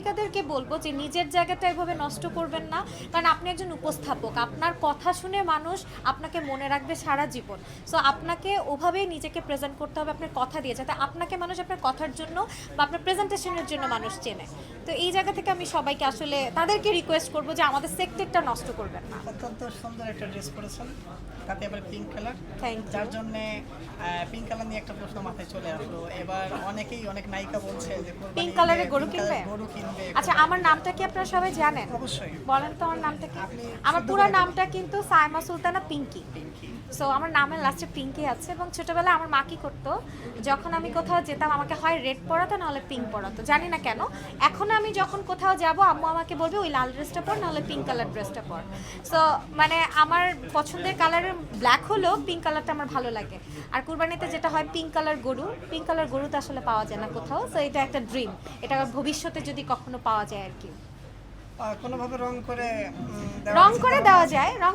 শিক্ষিকাদেরকে বলব যে নিজের জায়গাটা এভাবে নষ্ট করবেন না কারণ আপনি একজন উপস্থাপক। আপনার কথা শুনে মানুষ আপনাকে মনে রাখবে সারা জীবন। সো আপনাকে ওভাবেই নিজেকে প্রেজেন্ট করতে হবে আপনার কথা দিয়ে যাতে আপনাকে মানুষ আপনার কথার জন্য বা আপনার প্রেজেন্টেশনের জন্য মানুষ চেনে। তো এই জায়গা থেকে আমি সবাইকে আসলে তাদেরকে রিকোয়েস্ট করব যে আমাদের সেক্টরটা নষ্ট করবেন না। অত্যন্ত সুন্দর একটা ড্রেস পরেছেন। তাতে আবার পিঙ্ক কালার থ্যাংক যার জন্য পিঙ্ক কালার নিয়ে একটা প্রশ্ন মাথায় চলে আসলো। এবার অনেকেই অনেক নায়িকা বলছে যে colour এর গরু কিনবে? গরু কিনবে? আচ্ছা আমার নামটা কি আপনারা সবাই জানেন? অবশ্যই। বলেন তো আমার নামটা কি? আমার পুরো নামটা কিন্তু সাইমা সুলতানা পিঙ্কি। সো আমার নামের লাস্টে পিঙ্কি আছে এবং ছোটবেলায় আমার মা কি করতো? যখন আমি কোথাও যেতাম আমাকে হয় রেড পরাতো নাহলে পিঙ্ক পরাতো। জানি না কেন। এখন আমি যখন কোথাও যাব আম্মু আমাকে বলবে ওই লাল ড্রেসটা পর নাহলে পিঙ্ক কালার ড্রেসটা পর। সো মানে আমার পছন্দের কালারের ব্ল্যাক হলেও পিঙ্ক কালারটা আমার ভালো লাগে। আর কুরবানিতে যেটা হয় পিঙ্ক কালার গরু। পিঙ্ক কালার গরু তো আসলে পাওয়া যায় না কোথাও। সো এটা একটা ড্রিম এটা ভবিষ্যতে যদি কখনো পাওয়া যায় আর কি? কোনোভাবে রং করে রং করে দেওয়া যায় রং